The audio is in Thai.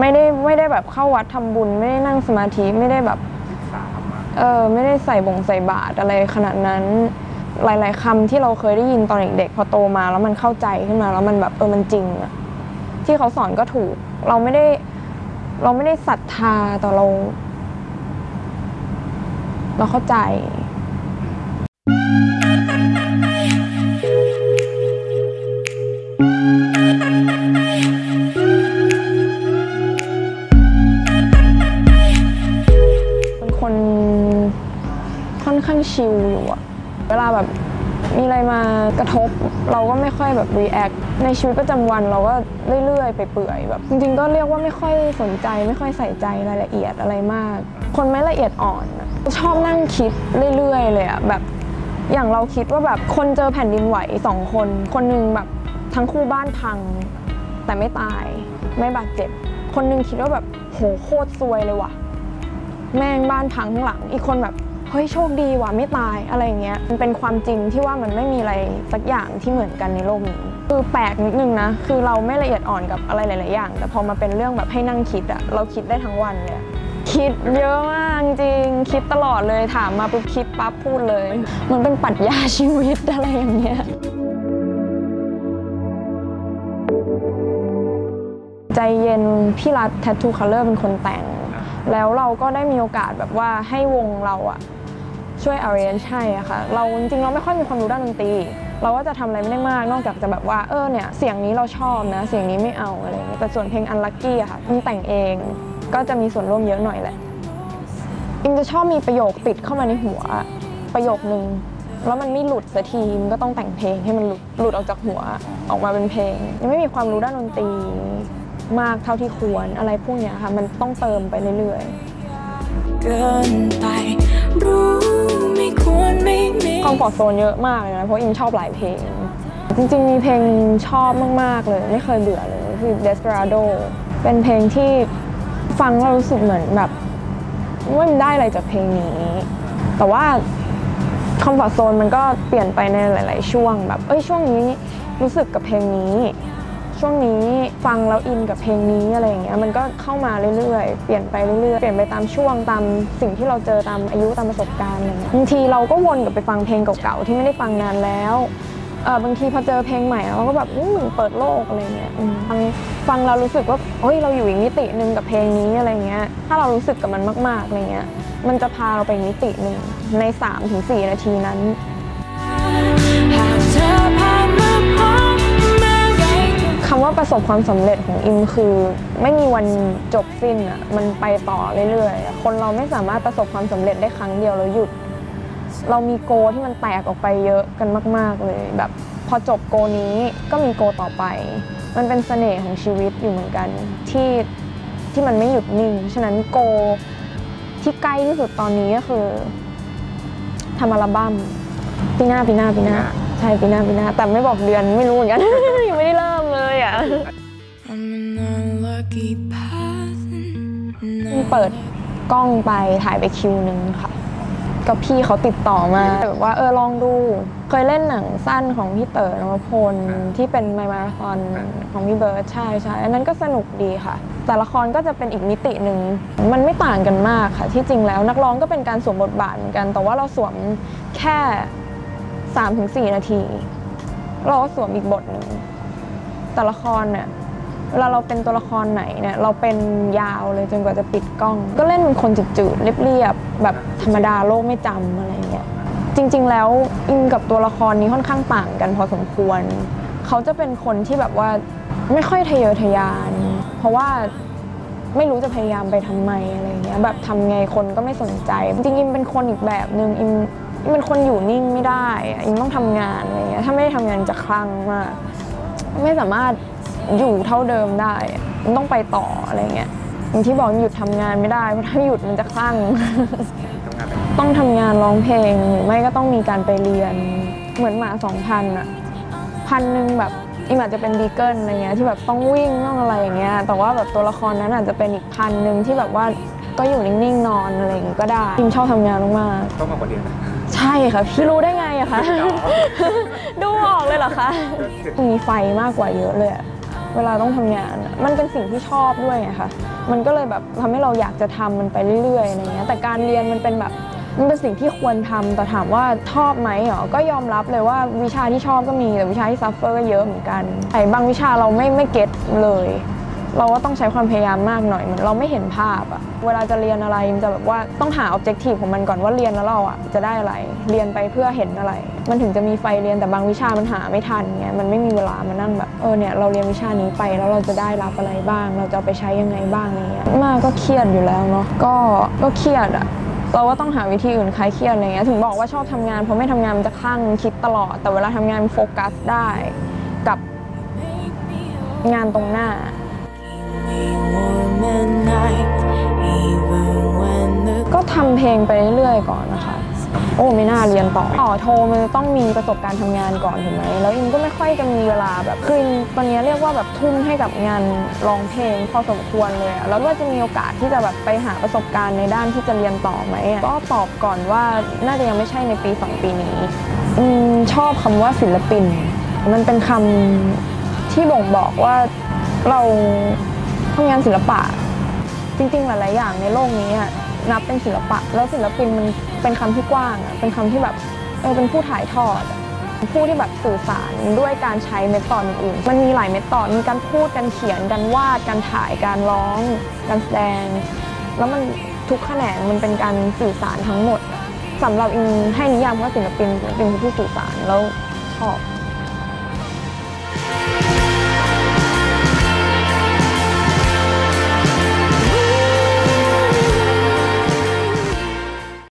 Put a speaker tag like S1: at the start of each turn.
S1: ไม่ได้ไม่ได้แบบเข้าวัดทำบุญ ไม่ได้นั่งสมาธิไม่ได้แบบ
S2: ศึกษาธรรมะ
S1: เออไม่ได้ใส่บงใส่บาตรอะไรขนาดนั้น หลาย ๆคำที่เราเคยได้ยินตอนเด็กๆพอโตมาแล้วมันเข้าใจขึ้นมาแล้วมันแบบเออมันจริงอะที่เขาสอนก็ถูก เราไม่ได้ เราไม่ได้ศรัทธาแต่เรา เราเข้าใจ มีอะไรมากระทบ เราก็ไม่ค่อยแบบ react ในชีวิตประจำวันเราก็เรื่อยๆไปเปื่อยแบบจริงๆก็เรียกว่าไม่ค่อยสนใจ ไม่ค่อยใส่ใจรายละเอียดอะไรมาก คนไม่ละเอียดอ่อน ชอบนั่งคิดเรื่อยๆ เลยอะแบบอย่างเราคิดว่าแบบคนเจอแผ่นดินไหวสองคน คนหนึ่งแบบทั้งคู่บ้านพัง แต่ไม่ตายไม่บาดเจ็บ คนหนึงคิดว่าแบบโหโคตรซวยเลยว่ะ แม่งบ้านพังข้างหลัง อีกคนแบบ เฮ้ยโชคดีว่ะไม่ตายอะไรอย่างเงี้ยมันเป็นความจริงที่ว่ามันไม่มีอะไรสักอย่างที่เหมือนกันในโลกนี้คือแปลกนิดนึงนะคือเราไม่ละเอียดอ่อนกับอะไรหลาย ๆ อย่าง แต่พอมาเป็นเรื่องแบบให้นั่งคิดอะเราคิดได้ทั้งวันเลยคิดเยอะมากจริงคิดตลอดเลยถามมาปุ๊บคิดปั๊บพูดเลย มันเป็นปรัชญาชีวิตอะไรอย่างเงี้ยใจเย็นพี่รัฐ Tattoo Color เป็นคนแต่ง แล้วเราก็ได้มีโอกาสแบบว่าให้วงเราอะ ช่วย arrange ให้อะค่ะ เราจริงๆเราไม่ค่อยมีความรู้ด้านดนตรี เราก็จะทำอะไรไม่ได้มาก นอกจากจะแบบว่าเออเนี่ยเสียงนี้เราชอบนะ เสียงนี้ไม่เอาอะไรเงี้ยแต่ส่วนเพลง Unlucky อะค่ะมันแต่งเองก็จะมีส่วนร่วมเยอะหน่อยแหละอิมจะชอบมีประโยคติดเข้ามาในหัวประโยคนึงแล้วมันไม่หลุดสักทีมันก็ต้องแต่งเพลงให้มันหลุดหลุดออกจากหัวออกมาเป็นเพลง ยังไม่มีความรู้ด้านดนตรีมากเท่าที่ควรอะไรพวกเนี้ยค่ะ มันต้องเติมไปเรื่อยๆ
S3: เกินไปรู้
S1: อมฟอร์ทโซนเยอะมากเลยนะเพราะอิมชอบหลายเพลง จริงๆ มีเพลงชอบมากๆเลย ไม่เคยเบื่อเลยคือ Desperado เป็นเพลงที่ฟังแล้วรู้สึกเหมือนแบบว่ามันได้อะไรจากเพลงนี้ แต่ว่าคอมฟอร์ทโซนมันก็เปลี่ยนไปในหลาย ๆ ช่วงแบบเอ้ยช่วงนี้รู้สึกกับเพลงนี้ ช่วงนี้ฟังแล้วอินกับเพลงนี้อะไรอย่างเงี้ยมันก็เข้ามาเรื่อยๆ เปลี่ยนไปเรื่อยๆ เปลี่ยนไปตามช่วงตามสิ่งที่เราเจอตามอายุตามประสบการณ์อะไรเงี้ยบางทีเราก็วนกลับไปฟังเพลงเก่าๆที่ไม่ได้ฟังนานแล้วเออบางทีพอเจอเพลงใหม่เราก็แบบอืมเปิดโลกอะไรเงี้ยฟังฟังเรารู้สึกว่าเฮ้ยเราอยู่อีกมิติหนึ่งกับเพลงนี้อะไรเงี้ยถ้าเรารู้สึกกับมันมากๆอะไรเงี้ยมันจะพาเราไปอีกมิติหนึ่งใน 3-4 นาทีนั้น
S3: หากเธอผ่านมาพบ
S1: คำว่าประสบความสำเร็จของอิมคือ ไม่มีวันจบสิ้นอะมันไปต่อเรื่อยๆ คนเราไม่สามารถประสบความสำเร็จได้ครั้งเดียวแล้วหยุด เรามีโกที่มันแตกออกไปเยอะกันมาก ๆเลย แบบพอจบโกนี้ก็มีโกต่อไป มันเป็นเสน่ห์ของชีวิตอยู่เหมือนกันที่ที่มันไม่หยุดนิ่ง ฉะนั้นโกที่ใกล้ที่สุดตอนนี้ก็คือทำอัลบั้มปีหน้าปีหน้าปีหน้าใช่ปีหน้าปีหน้าแต่ไม่บอกเดือนไม่รู้เหมือนกันยังไม่ได้เริ่ม อะ
S3: I'm an unlucky path
S1: เพิ่งเปิดกล้องไปถ่ายไปคิวหนึ่งค่ะ ก็พี่เขาติดต่อมาแบบว่าเออลองดู เคยเล่นหนังสั้นของพี่เต๋อนวพลที่เป็นไมมาราธอนของพี่เบิร์ดใช่ใช่อันนั้นก็สนุกดีค่ะ แต่ละครก็จะเป็นอีกมิติหนึ่งมันไม่ต่างกันมากค่ะ ที่จริงแล้วนักร้องก็เป็นการสวมบทบาทเหมือนกัน แต่ว่าเราสวมแค่ 3-4 นาที เราก็สวมอีกบทหนึ่ง แต่ละครเนี่ยเวลาเราเป็นตัวละครไหนเนี่ยเราเป็นยาวเลยจนกว่าจะปิดกล้อง ก็เล่นเป็นคนจืดๆเรียบๆแบบธรรมดาโลกไม่จำอะไรเงี้ยจริง ๆ แล้วอิงกับตัวละครนี้ค่อนข้างต่างกันพอสมควร เขาจะเป็นคนที่แบบว่าไม่ค่อยทะเยอทะยาน เพราะว่าไม่รู้จะพยายามไปทำไมอะไรเงี้ยแบบทำไงคนก็ไม่สนใจ จริงๆอิมเป็นคนอีกแบบหนึ่งอิมอิมเป็นคนอยู่นิ่งไม่ได้อิมต้องทำงานอะไรเงี้ยถ้าไม่ได้ทำงานจะคลั่งมาก ไม่สามารถอยู่เท่าเดิมได้อะมันต้องไปต่ออะไรเงี้ยอย่างที่บอกหยุดทำงานไม่ได้ เพราะถ้าหยุดมันจะคลั่ง
S2: ทำงานแบบ
S1: ต้องทำงานร้องเพลงหรือไม่ก็ต้องมีการไปเรียน เหมือนหมาสองพันอะพันหนึ่งแบบอิมอาจจะเป็นบีเกิลอะไรเงี้ยที่แบบต้องวิ่งต้องอะไรอย่างเงี้ย แต่ว่าแบบตัวละครนั้นอาจจะเป็นอีกพันหนึ่งที่แบบว่าก็อยู่นิ่งๆนอนอะไรอย่างเงี้ยก็ได้อิมชอบทำงานมาก
S2: ต้องมากกว่าเดือนนะ
S1: ๆใช่ค่ะพี่รู้ได้ไงอะคะดูออกเลยเห รอคะ มีไฟมากกว่าเยอะเลยเวลาต้องทำงาน มันเป็นสิ่งที่ชอบด้วยไงคะมันก็เลยแบบทำให้เราอยากจะทำมันไปเรื่อยๆอะไรเงี้ยแต่การเรียนมันเป็นแบบมันเป็นสิ่งที่ควรทำแต่ถามว่าชอบไหมเหรอก็ยอมรับเลยว่าวิชาที่ชอบก็มีแต่วิชาที่ซัฟเฟอร์ก็เยอะเหมือนกันไอ้บางวิชาเราไม่ไม่เก็ตเลย เราก็ต้องใช้ความพยายามมากหน่อยเหมือนเราไม่เห็นภาพอะเวลาจะเรียนอะไรมันจะแบบว่าต้องหาออบเจกตีฟของมันก่อนว่าเรียนแล้วเราอะจะได้อะไร เรียนไปเพื่อเห็นอะไร มันถึงจะมีไฟเรียนแต่บางวิชามันหาไม่ทันไงมันไม่มีเวลามานั่งแบบเออเนี่ยเราเรียนวิชานี้ไปแล้วเราจะได้รับอะไรบ้าง เราจะเอาไปใช้ยังไงบ้างอะไรเงี้ยมากก็เครียดอยู่แล้วเนาะก็ก็เครียดอะเราก็ต้องหาวิธีอื่นคลายเครียดอะไรเงี้ยถึงบอกว่าชอบทำงานเพราะไม่ทำงานมันจะคลั่งคิดตลอด แต่เวลาทำงานมันโฟกัสได้กับงานตรงหน้า ก็ทำเพลงไปเรื่อยๆก่อนนะคะ โอ้ไม่น่าเรียนต่อต่อโทมันต้องมีประสบการณ์ทำงานก่อนถูกไหมแล้วอินก็ไม่ค่อยจะมีเวลาแบบคืออินตอนนี้เรียกว่าแบบทุ่มให้กับงานร้องเพลงพอสมควรเลยแล้วว่าจะมีโอกาสที่จะแบบไปหาประสบการณ์ในด้านที่จะเรียนต่อไหมก็ตอบก่อนว่าน่าจะยังไม่ใช่ในปี 2 ปีนี้อมชอบคำว่าศิลปิน มันเป็นคำที่บ่งบอกว่าเรา ทำงานศิลปะ จริงๆ หลาย ๆ อย่างในโลกนี้นับเป็นศิลปะ แล้วศิลปินมันเป็นคำที่กว้างอะเป็นคำที่แบบเออเป็นผู้ถ่ายทอด ผู้ที่แบบสื่อสารด้วยการใช้เมธอดอื่น มันมีหลายเมธอดมีการพูดการเขียนการวาดการถ่ายการร้อง การแสดง แล้วมันทุกแขนงมันเป็นการสื่อสารทั้งหมดสำหรับอินให้นิยามว่าศิลปินศิลปินผู้สื่อสารแล้วชอบ